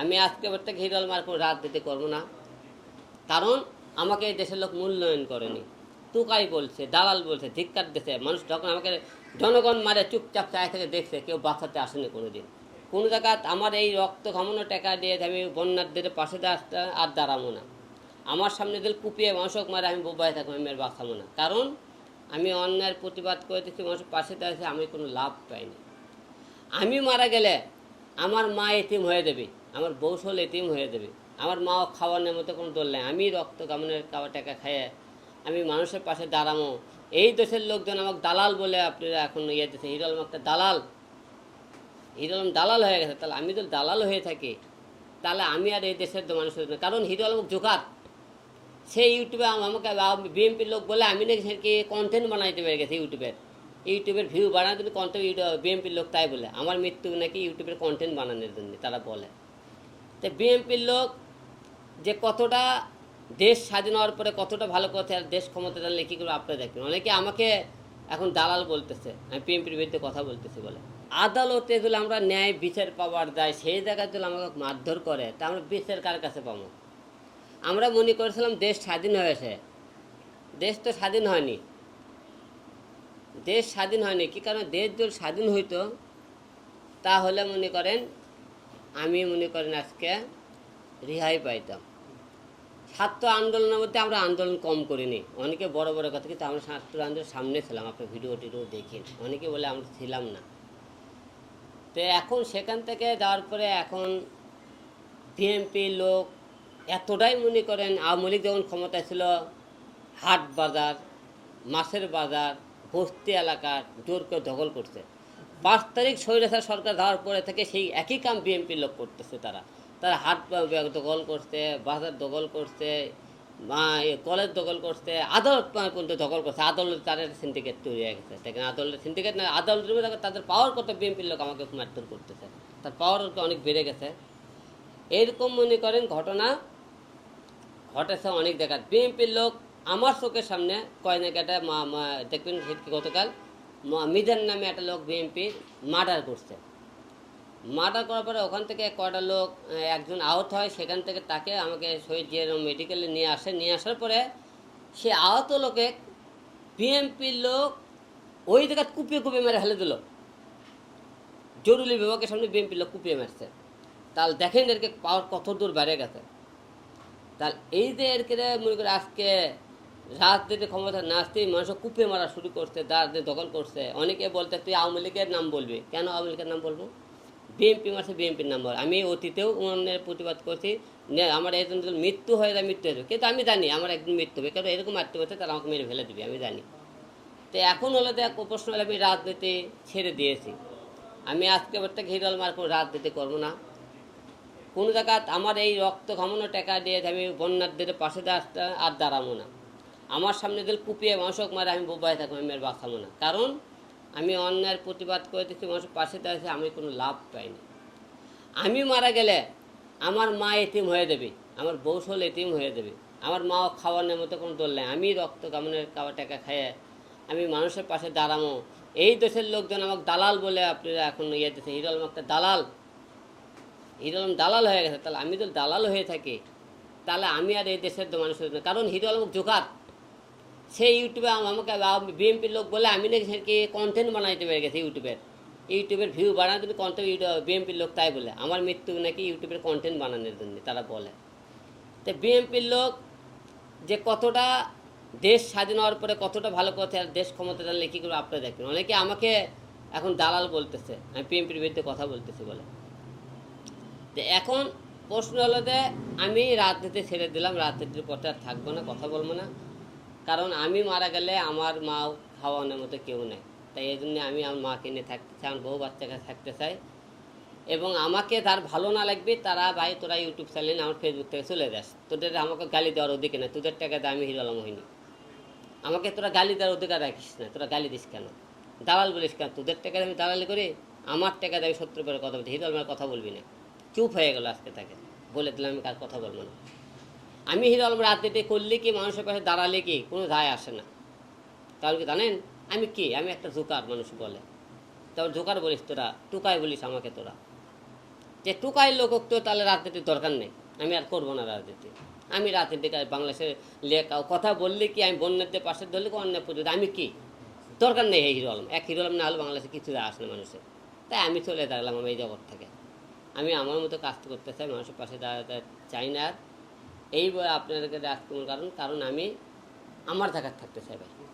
আমি আজকে এবার থেকে হিরল মার কোনো রাত দিতে করব না। কারণ আমাকে এই দেশের লোক মূল্যায়ন করেনি। তুকাই বলছে, দালাল বলছে, ধিক্কার দিচ্ছে মানুষ যখন আমাকে জনগণ মারে, চুপচাপ চায় থেকে দেখছে, কেউ বাঁচাতে আসেনি কোনো দিন কোনো জায়গায় আমার এই রক্ত ঘামানো টাকা দিয়ে আমি বন্যাদের পাশে দাঁড়াতে আর দাঁড়াবো না। আমার সামনে দিল কুপিয়ে মানুষক মারে, আমি বোবাই থাকব, আমি আর বাঁচাবো না। কারণ আমি অন্যায়ের প্রতিবাদ করে দেখছি মানুষের পাশে দাঁড়িয়েছে, আমি কোনো লাভ পাইনি। আমি মারা গেলে আমার মা এতিম হয়ে দেবে আমার বৌসল এতিম হয়ে দেবে আমার মাও খাওয়ানোর মতো কোনো দোল নেই। আমি রক্ত কামনের খাওয়া টাকা খাইয়ে আমি মানুষের পাশে দাঁড়ামো। এই দেশের লোকজন আমাকে দালাল বলে আপনারা এখন ইয়ে দিচ্ছে হিরো আলম একটা দালাল। হিরো আলম দালাল হয়ে গেছে। তাহলে আমি তো দালাল হয়ে থাকি। তাহলে আমি আর এই দেশের মানুষের না। কারণ হিরো আলম জোকার। সে ইউটিউবে আম- আমাকে বিএমপির লোক বলে আমি নাকি সেটাকে কন্টেন্ট বানাইতে পেরে গেছি ইউটিউবের। ইউটিউবের ভিউ বানানোর জন্য কন্টেন্ট বিএমপির লোক তাই বলে। আমার মৃত্যু নাকি ইউটিউবের কন্টেন্ট বানানোর জন্য তারা বলে। তো বিএমপির লোক যে কতটা দেশ স্বাধীন হওয়ার পরে কতটা ভালো আর দেশ ক্ষমতা জানলে কী করে আপনারা দেখবেন অনেকে আমাকে এখন দালাল বলতেছে, আমি বিএমপির বিরুদ্ধে কথা বলতেছি বলে। আদালতে যদি আমরা ন্যায় বিচার পাওয়ার যায় সেই জায়গায় যদি আমাকে মারধর করে, তা আমরা বিচার কার কাছে পাবো? আমরা মনে করেছিলাম দেশ স্বাধীন হয়েছে। দেশ তো স্বাধীন হয়নি। দেশ স্বাধীন হয়নি, কি কারণে? দেশ যদি স্বাধীন হইতো, তাহলে মনে করেন আমি মনে করেন আজকে রেহাই পাইতাম। ছাত্র আন্দোলনের মধ্যে আমরা আন্দোলন কম করিনি। অনেকে বড় বড় কথা কিন্তু আমরা ছাত্র আন্দোলন সামনে ছিলাম, আপনার ভিডিও টিডিও দেখেন। অনেকে বলে আমরা ছিলাম না। তো এখন সেখান থেকে যাওয়ার পরে এখন বিএনপি লোক এতটাই মনে করেন, আওয়ামী লীগ যখন ক্ষমতায় ছিল, হাট বাজার, মাছের বাজার, বস্তি এলাকার জোর করে দখল করছে। পাঁচ তারিখ স্বৈরাচার সরকার দেওয়ার পরে থেকে সেই একই কাম বিএনপির লোক করতেছে তারা। তারা হাট দখল করছে, বাজার দখল করছে কলেজ দখল করছে, আদালত পর্যন্ত দখল করছে। আদালত তাদের সিন্ডিকেট তৈরি হয়ে গেছে। দেখেন, আদালতের সিন্ডিকেট না, আদালতের মধ্যে তাদের পাওয়ার কত বিএনপির লোক আমাকে মারধর করতেছে। তার পাওয়ার অনেক বেড়ে গেছে। এরকম মনে করেন ঘটনা ঘটেছে অনেক জায়গায়। বিএনপির লোক আমার চোখের সামনে কয় জায়গাটা মা মা দেখবেন গতকাল মিজান নামে একটা লোক বিএনপি মার্ডার করছে। মার্ডার করার পরে ওখান থেকে কয়টা লোক একজন আহত হয়, সেখান থেকে তাকে আমাকে শহীদ জিয়া মেডিকেলে নিয়ে আসে। নিয়ে আসার পরে সে আহত লোকে বিএনপির লোক ওই জায়গায় কুপিয়ে কুপিয়ে মেরে ফেলে দিল। জরুরি বিভাগের সামনে বিএনপির লোক কুপিয়ে মারছে। তাহলে দেখেন এরকে পাওয়ার কত দূর বেড়ে গেছে। তাহলে এই যে এরকে মনে করে আজকে রাজনীতি ক্ষমতা না আসতেই মানুষ কুপে মারা শুরু করছে রাজনীতি দখল করছে। অনেকে বলতে তুই আওয়ামী লীগের নাম বলবি। কেন আওয়ামী লীগের নাম বলব? বিএনপি মাসে বিএনপির নাম বল। আমি অতীতেও অন্যের প্রতিবাদ করছি। আমার একজন মৃত্যু হয়ে যায়, মৃত্যু হয়ে কিন্তু আমি জানি আমার একদিন মৃত্যু হবে। কারণ এরকম মারতে হচ্ছে তারা আমাকে মেরে ফেলে দেবে, আমি জানি। তো এখন হলো দেখ প্রশ্ন হলে আমি রাজনীতি ছেড়ে দিয়েছি। আমি আজকে এবার থেকে হিরল মার কোনো রাজনীতি করব না। কোনো জায়গায় আমার এই রক্ত ঘামানো টাকা দিয়ে আমি বন্যাদের পাশে দাঁড়াতে আর দাঁড়াবো না। আমার সামনে দিল কুপিয়ে মানুষক মারে, আমি বোবাই থাকব, আমি আর বাঁচাবো না। কারণ আমি অন্যায়ের প্রতিবাদ করে দেখছি মানুষের পাশে দাঁড়িয়েছে, আমি কোনো লাভ পাইনি। আমি মারা গেলে আমার মা এতিম হয়ে দেবে আমার বৌসল এতিম হয়ে দেবে আমার মাও খাওয়ানোর মতো কোনো দোল নেই। আমি রক্ত কামনের খাওয়া টাকা খাইয়ে আমি মানুষের পাশে দাঁড়ামো। এই দেশের লোকজন আমাকে দালাল বলে আপনারা এখন ইয়ে দিচ্ছে হিরো একটা দালাল। হিরো দালাল হয়ে গেছে, তাহলে আমি তো দালাল হয়ে থাকি, তাহলে আমি আর এই দেশের মানুষের কারণ হিরো আলম জোকার সে ইউটিউবে আম- আমাকে বিএমপির লোক বলে, আমি নাকি সেটাকে কন্টেন্ট বানাইতে পেরে গেছি ইউটিউবের। ইউটিউবের ভিউ বানানোর জন্য কন্টেন্ট বিএমপির লোক তাই বলে। আমার মৃত্যু নাকি ইউটিউবের কন্টেন্ট বানানোর জন্য, তারা বলে। তো বিএমপির লোক যে কতটা দেশ স্বাধীন হওয়ার পরে কতটা ভালো করছে আর দেশ ক্ষমতা জানলে কী করে আপনারা দেখবেন। অনেকে আমাকে এখন দালাল বলতেছে, আমি বিএমপির বিরুদ্ধে কথা বলতেছি বলে। তো এখন প্রশ্ন হলো যে, আমি রাজনীতি ছেড়ে দিলাম, রাজনীতির পথে আর থাকব না, কথা বলব না। কারণ আমি মারা গেলে আমার মা খাওয়ানোর মতো কেউ নেই। তাই এই জন্যে আমি আমার মাকে নিয়ে থাকতে চাই, আমার বউ বাচ্চাকে থাকতে চাই। এবং আমাকে যার ভালো না লাগবে, তারা ভাই তোরা ইউটিউব চ্যানেল আমার ফেসবুক থেকে চলে যাস। তোদের আমাকে গালি দেওয়ার অধিকার নেই, তোদের টাকা আমি হিরো আলম হইনি। আমাকে তোরা গালি দেওয়ার অধিকার রাখিস না, তোরা গালি দিস কেন? দালাল বলিস কেন? তোদের টাকা আমি দালালি করি, আমার টাকা আমি সত্তর করে কথা বলছি, হিরো আলমের কথা বলবি না। চুপ হয়ে গেল আজকে তাকে। বলে দিলাম আমি কার কথা বলব না। আমি হিরো আলম রাজনীতি করলে কি মানুষের পাশে দাঁড়ালে কি? কোনো দায় আসে না। তাহলে কি জানেন? আমি কে? আমি একটা জোকার মানুষ বলে। তারপর জোকার বলিস তোরা, টুকাই বলিস আমাকে তোরা। যে টুকাই লোক তো তাহলে রাজনীতির দরকার নেই। আমি আর করব না রাজনীতি আমি রাজনীতি বাংলাদেশের লেখা কথা বললে কি আমি বন্যাদের পাশে ধরলে কি অন্য পুজো আমি কি? দরকার নেই এই হিরো আলম। এক হিরো আলম না হলে বাংলাদেশে কিছু আসে না মানুষের। তাই আমি চলে দাঁড়ালাম আমি এই জগৎ থেকে। আমি আমার মতো কাজ করতে চাই, মানুষের পাশে দাঁড়াতে চাই না আর। এই বই আপনাদেরকে রাজকুমার কারণ কারণ আমি আমার জায়গায় থাকতে চাই ভাই।